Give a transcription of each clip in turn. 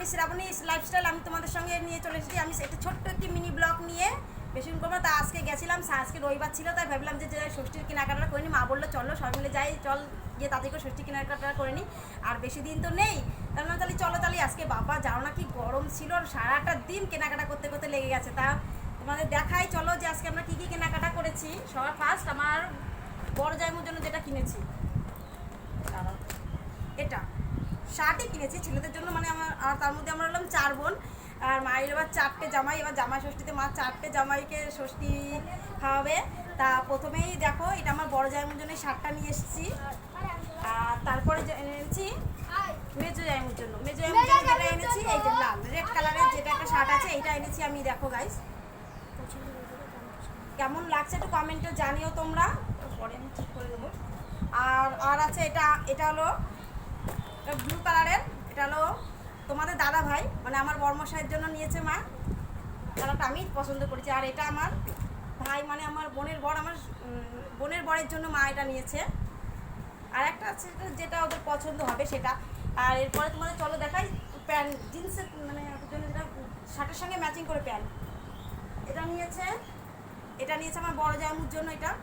আমি শ্রাবণী লাইফস্টাইল আমি তোমাদের সঙ্গে নিয়ে চলে এসেছি। আমি একটা ছোট্ট একটি মিনি ব্লগ নিয়ে বেশি করব তা আজকে গেছিলাম আজকে রবিবার ছিল, তাই ভাবলাম যে ষষ্ঠীর কেনাকাটা করে নি। মা বলল, চলো সবাই মিলে যাই, চল গিয়ে তাদেরকে ষষ্ঠী কেনাকাটা করে নিই আর বেশি দিন তো নেই। তার মানে তাহলে চলো তাহলে আজকে বাবা, যাও না, কি গরম ছিল, আর সারাটা দিন কেনাকাটা করতে করতে লেগে গেছে। তা তোমাদের দেখাই, চলো যে আজকে আমরা কী কী কেনাকাটা করেছি। সবার ফার্স্ট আমার বড় জায়মুর জন্য যেটা কিনেছি দাঁড়াও। এটা শার্টই কিনেছি, ছেলেদের জন্য মানে আমার আর তার মধ্যে আমরা হলাম চার বোন। আর মায়ের এবার চারটে জামাই, এবার জামাই ষষ্ঠীতে মা চারটে জামাইকে ষষ্ঠী খাওয়াবে। তা প্রথমেই দেখো, এটা আমার বড় জামাইয়ের জন্য শার্টটা নিয়ে এসেছি। আর তারপরে এনেছি মেজো জামাইয়ের জন্য মেজো জামাইয়ের জন্য যেটা এনেছি, এই যে লাল রেড কালারের যেটা একটা শার্ট আছে, এইটা এনেছি আমি, দেখো গাইস কেমন লাগছে একটু কমেন্টে জানিও তোমরা। পরে আমি ঠিক করে দেবো। আর আর আছে এটা এটা হলো ব্লু কালারের এটা হলো তোমাদের দাদা ভাই মানে আমার বর্মশাইয়ের জন্য নিয়েছে মা। কালারটা আমি পছন্দ করেছি, আর এটা আমার ভাই মানে আমার বোনের বর, আমার বোনের বরের জন্য মা এটা নিয়েছে। আর একটা আছে যেটা- ওদের পছন্দ হবে সেটা। আর এরপরে তোমাদের চলো দেখাই, প্যান্ট জিন্সের মানে জন্য যেটা, শার্টের সঙ্গে ম্যাচিং করে প্যান্ট। এটা নিয়েছে এটা নিয়েছে আমার বড় জামুর জন্য এটা।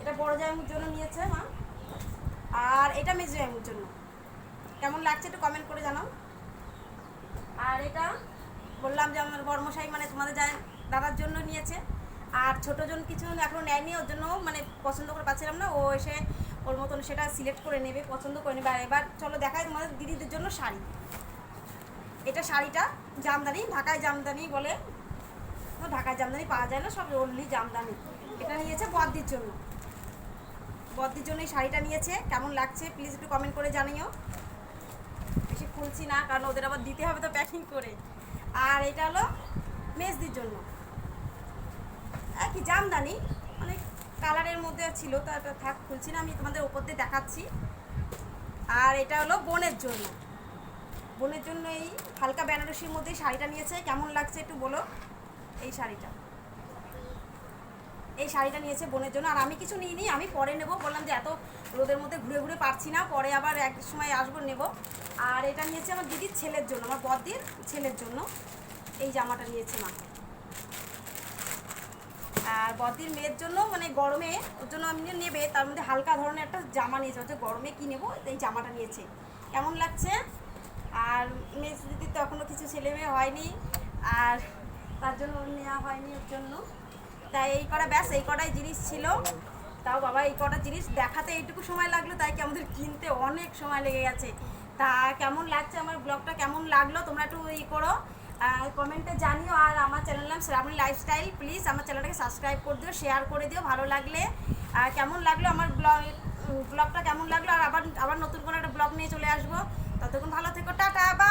এটা বড় জামুর জন্য নিয়েছে মা। এটা মেজো জামুর জন্য। কেমন লাগছে একটু কমেন্ট করে জানাও। আর এটা বললাম যে আমার বর্মশাই মানে তোমাদের যা দাদার জন্য নিয়েছে। আর ছোটো জন কিছু এখনও নেয়নি, ওর জন্য মানে পছন্দ করে পাচ্ছিলাম না। ও এসে ওর মতন সেটা সিলেক্ট করে নেবে, পছন্দ করে নেবে। আর এবার চলো দেখাই তোমাদের দিদিদের জন্য শাড়ি। এটা শাড়িটা জামদানি, ঢাকায় জামদানি বলে। ঢাকায় জামদানি পাওয়া যায় না সব অনলি জামদানি। এটা নিয়েছে বদ্দির জন্য। বদ্দির জন্য এই শাড়িটা নিয়েছে। কেমন লাগছে? প্লিজ একটু কমেন্ট করে জানিও। বেশি খুলছি না, কারণ ওদের আবার দিতে হবে তো প্যাকিং করে। আর এটা হলো মেজদির জন্য। একই জামদানি, অনেক কালারের মধ্যে ছিল, তা থাক, খুলছি না, আমি তোমাদের ওপর দিয়ে দেখাচ্ছি। আর এটা হলো বোনের জন্য। বোনের জন্য এই হালকা বেনারসির মধ্যে শাড়িটা নিয়েছে। কেমন লাগছে একটু বলো এই শাড়িটা। এই শাড়িটা নিয়েছে বোনের জন্য। আর আমি কিছু নিইনি, আমি পরে নেব। বললাম যে এত রোদের মধ্যে ঘুরে ঘুরে পারছি না, পরে আবার এক সময় আসব, নেব। আর এটা নিয়েছে আমার দিদির ছেলের জন্য, আমার বদ্দির ছেলের জন্য। এই জামাটা নিয়েছে মা। আর বদ্দির মেয়ের জন্য মানে গরমে, ওর জন্য আমি নেবে। তার মধ্যে হালকা ধরনের একটা জামা নিয়েছে হচ্ছে গরমে কি নেব? এই জামাটা নিয়েছে। কেমন লাগছে? আর মেয়ে দিদির তো এখনও কিছু ছেলে মেয়ে হয়নি। আর তার জন্য নেওয়া হয়নি ওর জন্য। তাই এই কটা ব্যাস, এই কটাই জিনিস ছিল। তাও বাবা, এই কটা জিনিস দেখাতে এইটুকু সময় লাগল, তাই কি আমাদের কিনতে অনেক সময় লেগে গেছে। তা কেমন লাগছে আমার ব্লগটা, কেমন লাগল তোমরা একটু ই করো। কমেন্টে জানিও, আর আমার চ্যানেল নাম শ্রাবণী লাইফস্টাইল প্লিজ আমার চ্যানেলটাকে সাবস্ক্রাইব করে দিও শেয়ার করে দিও, ভালো লাগলে। আর কেমন লাগল আমার ব্লগ ব্লগটা, কেমন লাগল? আর আবার আবার নতুন কোনো একটা ব্লগ নিয়ে চলে আসব। ততক্ষণ ভালো থেকো, টাটা বা